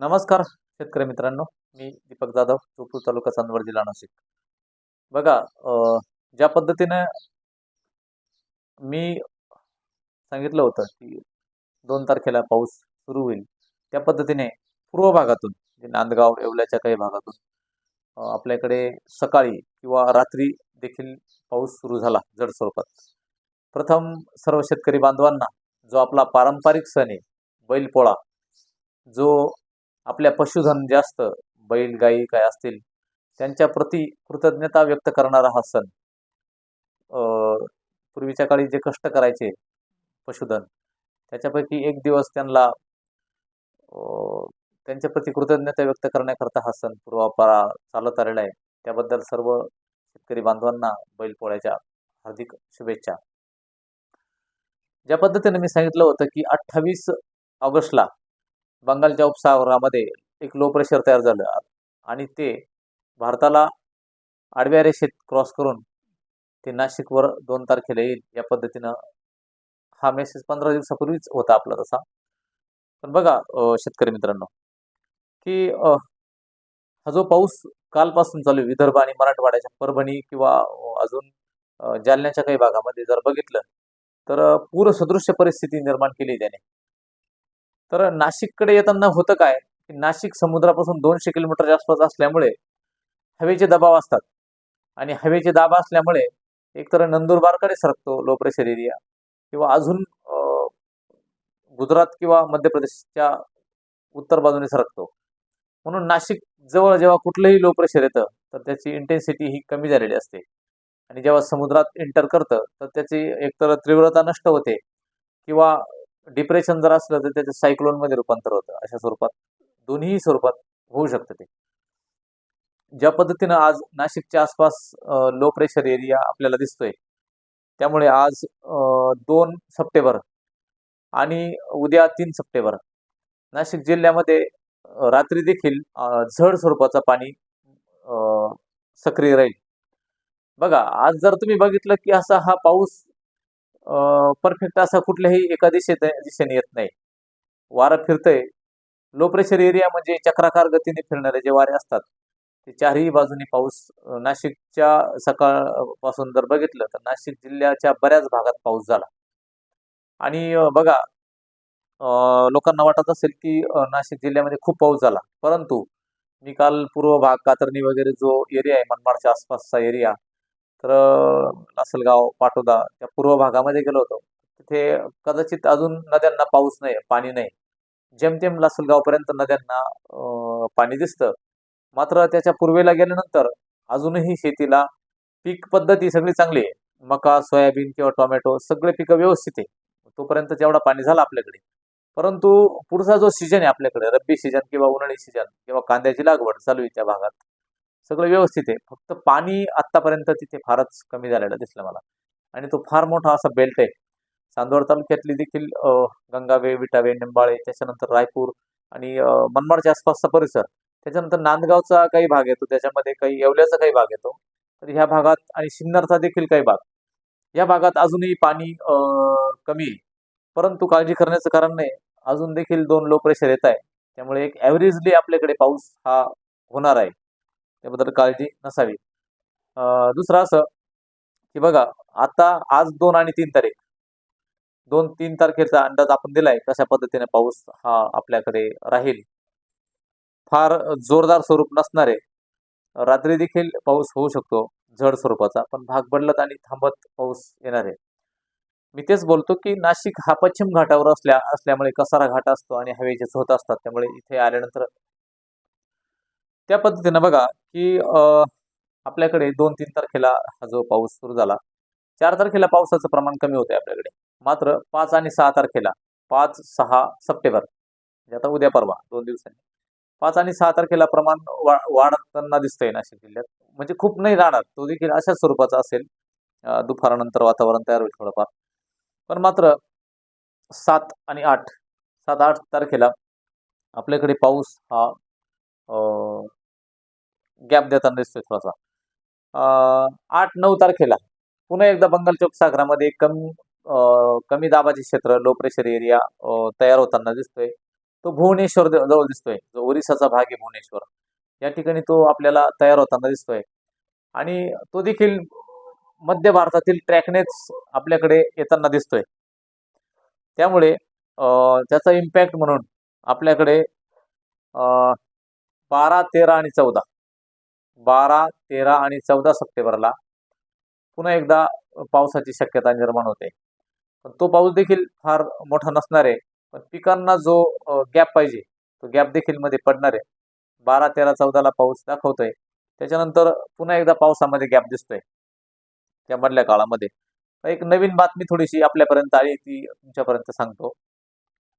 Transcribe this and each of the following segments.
नमस्कार शेतकरी मित्रांनो. मी दीपक जाधव चोपूर तालुका चांदवड जिल्हा नाशिक. बघा ज्या पद्धतीनं मी सांगितलं होतं की दोन तारखेला पाऊस सुरू होईल त्या पद्धतीने पूर्व भागातून नांदगाव येवल्याच्या काही भागातून आपल्याकडे सकाळी किंवा रात्री देखील पाऊस सुरू झाला जड स्वरूपात. प्रथम सर्व शेतकरी बांधवांना जो आपला पारंपरिक सण आहे बैलपोळा जो आपल्या पशुधन जास्त बैल गाई काय असतील त्यांच्या प्रती कृतज्ञता व्यक्त करणारा हा सण. अं, पूर्वीच्या काळी जे कष्ट करायचे पशुधन त्याच्यापैकी एक दिवस त्यांना अं, त्यांच्या प्रती कृतज्ञता व्यक्त करण्याकरता हा सण पूर्वापारा चालत आलेला आहे. त्याबद्दल सर्व शेतकरी बांधवांना बैलपोळ्याच्या हार्दिक शुभेच्छा. ज्या पद्धतीने मी सांगितलं होतं की अठ्ठावीस ऑगस्टला बंगालच्या उपसागरामध्ये एक लो प्रेशर तयार झालं. आणि ते भारताला आडव्या रेषेत क्रॉस करून ते नाशिकवर दोन तारखेला येईल या पद्धतीनं हा मेसेज पंधरा दिवसापूर्वीच होता आपला तसा. पण बघा शेतकरी मित्रांनो की हा जो पाऊस कालपासून चालू आहे विदर्भ आणि मराठवाड्याच्या परभणी किंवा अजून जालन्याच्या काही भागामध्ये जर बघितलं तर पूर पूरसदृश्य परिस्थिती निर्माण केली त्याने. तर नाशिककडे येताना होतं काय? की नाशिक समुद्रापासून दोनशे किलोमीटरच्या आसपास असल्यामुळे हवेचे दबाव असतात. आणि हवेचे दाब असल्यामुळे एकतर नंदुरबारकडे सरकतो लो प्रेशर एरिया किंवा अजून गुजरात किंवा मध्य प्रदेशच्या उत्तर बाजूने सरकतो. म्हणून नाशिक जवळ जेव्हा कुठलंही लो प्रेशर येतं तर त्याची इंटेन्सिटी ही कमी झालेली असते. आणि जेव्हा समुद्रात एंटर करतं तर त्याची एकतर तीव्रता नष्ट होते किंवा डिप्रेशन जर असलं तर त्याचं सायक्लोनमध्ये रूपांतर होतं. अशा स्वरूपात दोन्ही स्वरूपात होऊ शकतं ते. ज्या पद्धतीनं आज नाशिकच्या आसपास लो प्रेशर एरिया आपल्याला दिसतोय त्यामुळे आज दोन सप्टेंबर आणि उद्या तीन सप्टेंबर. नाशिक जिल्ह्यामध्ये रात्री देखील झड स्वरूपाचा पाणी सक्रिय राहील. बघा आज जर तुम्ही बघितलं की असा हा पाऊस परफेक्ट असा कुठल्याही एका दिशेत दिशेने येत नाही. वारं फिरतंय. लो प्रेशर एरिया म्हणजे चक्राकार गतीने फिरणारे जे वारे असतात ते चारही बाजूनी पाऊस नाशिकच्या सकाळपासून जर बघितलं तर नाशिक जिल्ह्याच्या बऱ्याच भागात पाऊस झाला. आणि बघा लोकांना वाटत असेल की नाशिक जिल्ह्यामध्ये खूप पाऊस झाला. परंतु मी काल पूर्व भाग कातरणी वगैरे जो एरिया आहे मनमाडच्या आसपासचा एरिया तर लासलगाव पाटोदा त्या पूर्व भागामध्ये गेलो होतो. तिथे कदाचित अजून नद्यांना पाऊस नाही पाणी नाही. जेमतेम लासलगावपर्यंत नद्यांना पाणी दिसतं. मात्र त्याच्या पूर्वेला गेल्यानंतर अजूनही शेतीला पीक पद्धती सगळी चांगली आहे. मका सोयाबीन किंवा टोमॅटो सगळे पिकं व्यवस्थित आहे. तोपर्यंत जेवढा पाणी झाला आपल्याकडे. परंतु पुढचा जो सीजन आहे आपल्याकडे रब्बी सीजन किंवा उन्हाळी सीजन किंवा कांद्याची लागवड चालू आहे त्या भागात सगळं व्यवस्थित आहे. फक्त पाणी आत्तापर्यंत तिथे फारच कमी झालेलं दिसलं मला. आणि तो फार मोठा असा बेल्ट आहे. चांदवड तालुक्यातली देखील गंगावे विटावे निंबाळे त्याच्यानंतर रायपूर आणि मनमाडच्या आसपासचा परिसर. त्याच्यानंतर नांदगावचा काही भाग येतो. त्याच्यामध्ये काही येवल्याचा काही भाग येतो. तर ह्या भागात आणि सिन्नरचा देखील काही भाग. या भागात अजूनही पाणी कमी आहे. परंतु काळजी करण्याचं कारण नाही. अजून देखील दोन लो प्रेशर येत आहे त्यामुळे एक ॲव्हरेजली आपल्याकडे पाऊस हा होणार आहे. त्याबद्दल काळजी नसावी. दुसरं असं की बघा आता आज दोन आणि तीन तारीख. दोन तीन तारखेचा अंदाज आपण दिलाय कशा पद्धतीने पाऊस हा आपल्याकडे राहील. फार जोरदार स्वरूप नसणारे रात्री देखील पाऊस होऊ शकतो जड स्वरूपाचा पण भाग बदलत आणि थांबत पाऊस येणार. आहे मी तेच बोलतो की नाशिक हा पश्चिम घाटावर असल्या असल्यामुळे कसारा घाट असतो आणि हवेचे झोत असतात त्यामुळे इथे आल्यानंतर त्या पद्धतीनं बघा की आपल्याकडे दोन तीन तारखेला हा जो पाऊस सुरू झाला चार तारखेला पावसाचं प्रमाण कमी होतं आपल्याकडे. मात्र पाच आणि सहा तारखेला पाच सहा सप्टेंबर म्हणजे आता उद्या परवा दोन दिवसांनी पाच आणि सहा तारखेला प्रमाण वा वाढताना दिसतंय नाशिक जिल्ह्यात. म्हणजे खूप नाही राहणार तो देखील अशाच स्वरूपाचा असेल. दुपारानंतर वातावरण तयार होईल थोडंफार. पण मात्र सात आणि आठ सात आठ तारखेला आपल्याकडे पाऊस हा गॅप देताना दिसतोय थोडासा. आठ नऊ तारखेला पुन्हा एकदा बंगाल चौक सागरामध्ये कमी कमी दाबाचे क्षेत्र लो प्रेशर एरिया तयार होताना दिसतोय. तो भुवनेश्वर जवळ दिसतोय. जो ओरिसाचा भाग आहे भुवनेश्वर. या ठिकाणी तो आपल्याला तयार होताना दिसतोय. आणि तो देखील मध्य भारतातील ट्रॅकनेच आपल्याकडे येताना दिसतोय. त्यामुळे त्याचा इम्पॅक्ट म्हणून आपल्याकडे बारा तेरा आणि चौदा बारा तेरा आणि चौदा सप्टेंबरला पुन्हा एकदा पावसाची शक्यता निर्माण होते. पण तो पाऊस देखील फार मोठा नसणार आहे. पण पिकांना जो गॅप पाहिजे तो गॅप देखील मध्ये पडणार आहे. बारा तेरा चौदाला पाऊस दाखवतोय. त्याच्यानंतर पुन्हा एकदा पावसामध्ये गॅप दिसतोय. त्या मधल्या काळामध्ये. एक नवीन बातमी थोडीशी आपल्यापर्यंत आली ती तुमच्यापर्यंत सांगतो.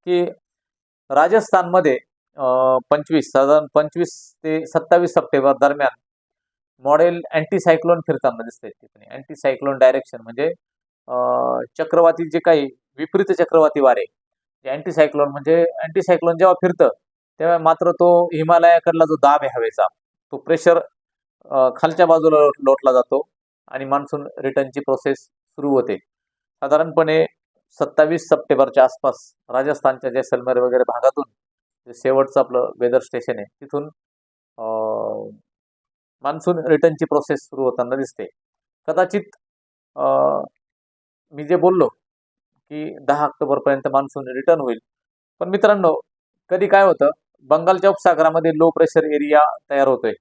की राजस्थानमध्ये पंचवीस साधारण पंचवीस ते सत्तावीस सप्टेंबर दरम्यान मॉडेल अँटीसायक्लोन फिरताना दिसतंय ठिकाणी अँटीसायक्लोन डायरेक्शन म्हणजे चक्रवाती जे काही विपरीत चक्रवाती वारे अँटीसायक्लोन म्हणजे अँटीसायक्लोन जेव्हा फिरतं तेव्हा मात्र तो हिमालयाकडला जो दाब आहे हवेचा तो प्रेशर खालच्या बाजूला लोटला जातो आणि मान्सून रिटर्नची प्रोसेस सुरू होते. साधारणपणे सत्तावीस सप्टेंबरच्या आसपास राजस्थानच्या जैसलमेर वगैरे भागातून जे शेवटचं आपलं वेदर स्टेशन आहे तिथून मान्सून रिटर्नची प्रोसेस सुरू होताना दिसते. कदाचित मी जे बोललो की दहा ऑक्टोबरपर्यंत मान्सून रिटर्न होईल. पण मित्रांनो कधी काय होतं बंगालच्या उपसागरामध्ये लो प्रेशर एरिया तयार होतोय.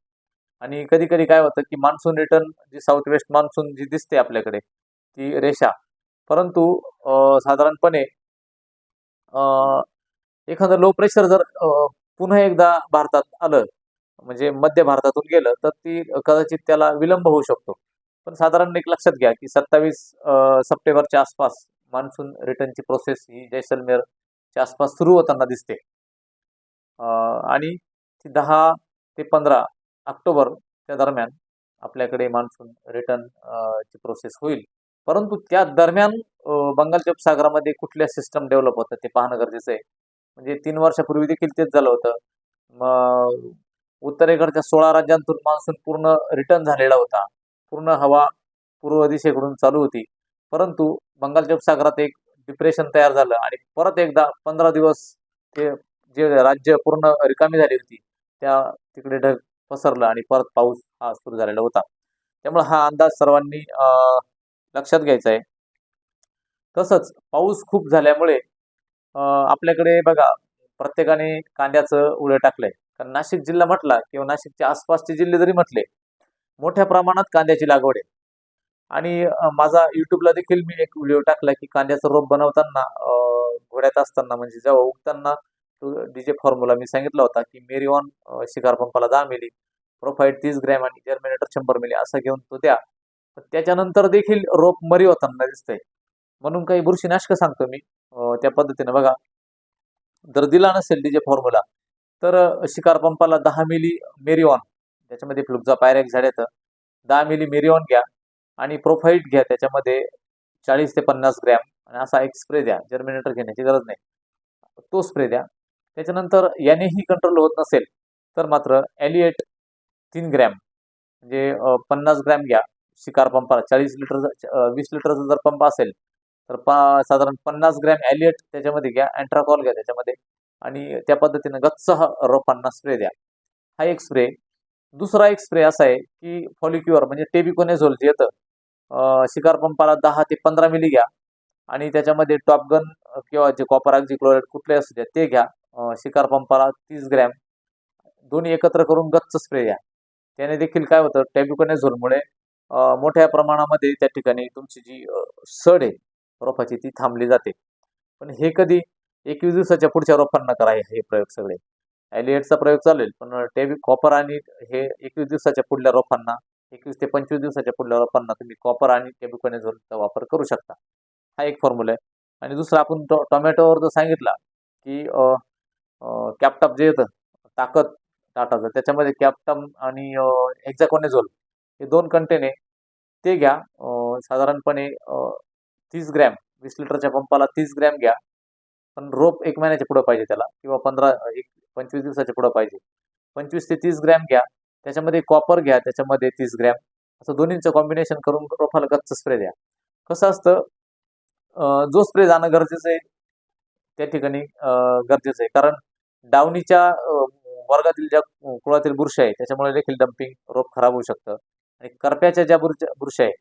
आणि कधी कधी काय होतं की मान्सून रिटर्न जी साऊथ वेस्ट मान्सून जी दिसते आपल्याकडे ती रेषा. परंतु साधारणपणे एखादं लो प्रेशर जर पुन्हा एकदा भारतात आलं म्हणजे मध्य भारतातून गेलं तर ती कदाचित त्याला विलंब होऊ शकतो. पण साधारण एक लक्षात घ्या की सत्तावीस सप्टेंबरच्या आसपास मान्सून रिटर्नची प्रोसेस ही जैसलमेरच्या आसपास सुरू होताना दिसते. आणि ती दहा ते पंधरा ऑक्टोबरच्या दरम्यान आपल्याकडे मान्सून रिटर्न ची प्रोसेस होईल. परंतु त्या दरम्यान बंगालच्या उपसागरामध्ये कुठल्या सिस्टम डेव्हलप होतं ते पाहणं गरजेचं आहे. म्हणजे तीन वर्षापूर्वी देखील तेच झालं होतं. मग उत्तरेकडच्या सोळा राज्यांतून मान्सून पूर्ण रिटर्न झालेला होता. पूर्ण हवा पूर्व दिशेकडून चालू होती. परंतु बंगालच्या उपसागरात एक डिप्रेशन तयार झालं आणि परत एकदा पंधरा दिवस ते जे राज्य पूर्ण रिकामी झाली होती त्या तिकडे ढग पसरलं आणि परत पाऊस हा सुरू झालेला होता. त्यामुळे हा अंदाज सर्वांनी लक्षात घ्यायचा आहे. तसंच पाऊस खूप झाल्यामुळे आपल्याकडे बघा प्रत्येकाने कांद्याचं उडं टाकलंय. कारण नाशिक जिल्हा म्हटला किंवा नाशिकच्या आसपासचे जिल्हे जरी म्हटले मोठ्या प्रमाणात कांद्याची लागवड आहे. आणि माझा युट्यूबला देखील मी एक व्हिडिओ टाकला की कांद्याचं रोप बनवताना घोड्यात असताना म्हणजे जेव्हा उगताना तो डीजे फॉर्म्युला मी सांगितला होता की मेरिऑन शिकार पंपाला दहा मिली प्रोफाईट तीस ग्रॅम आणि जर्मिनेटर शंभर मिली असं घेऊन तो द्या. त्याच्यानंतर देखील रोप मरी होताना दिसतंय. म्हणून काही बुरशीनाशक सांगतो मी. त्या पद्धतीने बघा. जर दिला नसेल डीजे फॉर्म्युला तर शिकार पंपाला दहा मिली मेरिऑन त्याच्यामध्ये फ्लुक्झा पायरॅक झाड्याचं दहा मिली मेरिऑन घ्या आणि प्रोफाईट घ्या त्याच्यामध्ये चाळीस ते पन्नास ग्रॅम आणि असा एक स्प्रे द्या जर्मिनेटर घेण्याची गरज नाही. तो स्प्रे द्या. त्याच्यानंतर यानेही कंट्रोल होत नसेल तर मात्र ॲलिएट तीन ग्रॅम म्हणजे पन्नास ग्रॅम घ्या. शिकार पंपाला चाळीस लिटर वीस लिटरचा जर पंप असेल तर पा साधारण पन्नास ग्रॅम ॲलिएट त्याच्यामध्ये घ्या अँट्राकॉल घ्या त्याच्यामध्ये. आणि त्या पद्धतीनं गच्च हा रोपांना स्प्रे द्या. हा एक स्प्रे दुसरा एक स्प्रे असा आहे की फॉलिक्युअर म्हणजे टेबिकोनेझोल जे येतं शिकार पंपाला दहा ते पंधरा मिली घ्या आणि त्याच्यामध्ये टॉपगन किंवा जे कॉपर ऑक्झी क्लोराईड कुठले असू द्या ते घ्या. शिकार पंपाला तीस ग्रॅम दोन्ही एकत्र करून गच्च स्प्रे द्या. त्याने देखील काय होतं टेबिकोनेझोलमुळे मोठ्या प्रमाणामध्ये त्या ठिकाणी तुमची जी सड आहे रोपाची ती थांबली जाते. पण हे कधी एकवीस दिवसाच्या पुढच्या रोपांना करा हे- प्रयोग सगळे. ॲलिएटचा प्रयोग चालेल पण टेबी कॉपर आणि हे एकवीस दिवसाच्या पुढल्या रोपांना एकवीस ते पंचवीस दिवसाच्या पुढल्या रोपांना तुम्ही कॉपर आणि टेबिकोनेझोलचा वापर करू शकता. हा एक फॉर्म्युला आहे. आणि दुसरा आपण टो टोमॅटोवर जर सांगितला की कॅपटॉप जे येतं ताकद टाटाचं त्याच्यामध्ये कॅप्टम आणि एक्झॅकोनेझोल हे दोन कंटेन आहे. ते घ्या साधारणपणे तीस ग्रॅम वीस लिटरच्या पंपाला तीस ग्रॅम घ्या. पण रोप एक महिन्याच्या पुढं पाहिजे त्याला किंवा पंधरा एक पंचवीस दिवसाच्या पुढं पाहिजे. पंचवीस ते तीस ग्रॅम घ्या त्याच्यामध्ये कॉपर घ्या त्याच्यामध्ये तीस ग्रॅम. असं दोन्हींचं कॉम्बिनेशन करून रोपाला कच्चं स्प्रे द्या. कसं असतं जो स्प्रे जाणं गरजेचं आहे त्या ठिकाणी गरजेचं आहे. कारण डावणीच्या वर्गातील ज्या कुळातील बुरशी आहे त्याच्यामुळे देखील डम्पिंग रोप खराब होऊ शकतं. आणि करप्याच्या ज्या बुरच्या बुरशी आहे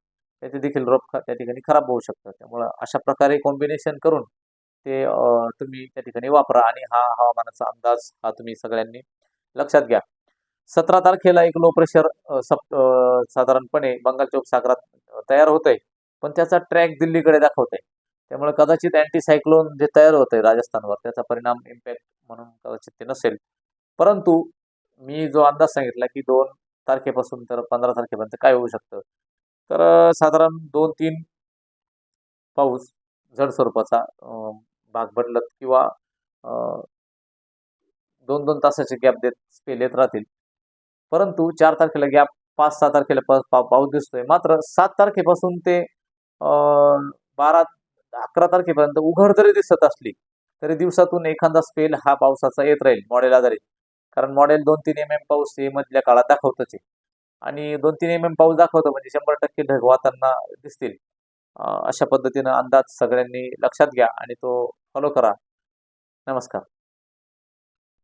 त्याचे देखील रोप ख- त्या ठिकाणी खराब होऊ शकतं. त्यामुळं अशा प्रकारे कॉम्बिनेशन करून ते तुम्ही त्या ठिकाणी वापरा आणि हा हवामानाचा अंदाज हा तुम्ही सगळ्यांनी लक्षात घ्या. सतरा तारखेला एक लो प्रेशर सप साधारणपणे बंगालच्या उपसागरात तयार होत आहे पण त्याचा ट्रॅक दिल्लीकडे दाखवत आहे त्यामुळे कदाचित अँटीसायक्लोन जे तयार होत आहे राजस्थानवर त्याचा परिणाम इम्पॅक्ट म्हणून कदाचित ते नसेल. परंतु मी जो अंदाज सांगितला की दोन तारखेपासून तर पंधरा तारखेपर्यंत काय होऊ शकतं? तर साधारण दोन तीन पाऊस जड स्वरूपाचा भाग बदलत किंवा दोन दोन तासाचे गॅप देत स्पेल येत राहतील. परंतु चार तारखेला गॅप पाच सहा तारखेला पाऊस दिसतोय. मात्र सात तारखेपासून ते बारा अकरा तारखेपर्यंत उघड जरी दिसत असली तरी दिवसातून एखादा स्पेल हा पावसाचा येत राहील मॉडेल आधारित. कारण मॉडेल दोन तीन एम एम पाऊस हे मधल्या काळात दाखवतच आहे. आणि दोन तीन एम एम पाऊस दाखवतो म्हणजे शंभर टक्के ढग वाहताना दिसतील. अशा पद्धतीनं अंदाज सगळ्यांनी लक्षात घ्या आणि तो फॉलो करा. नमस्कार.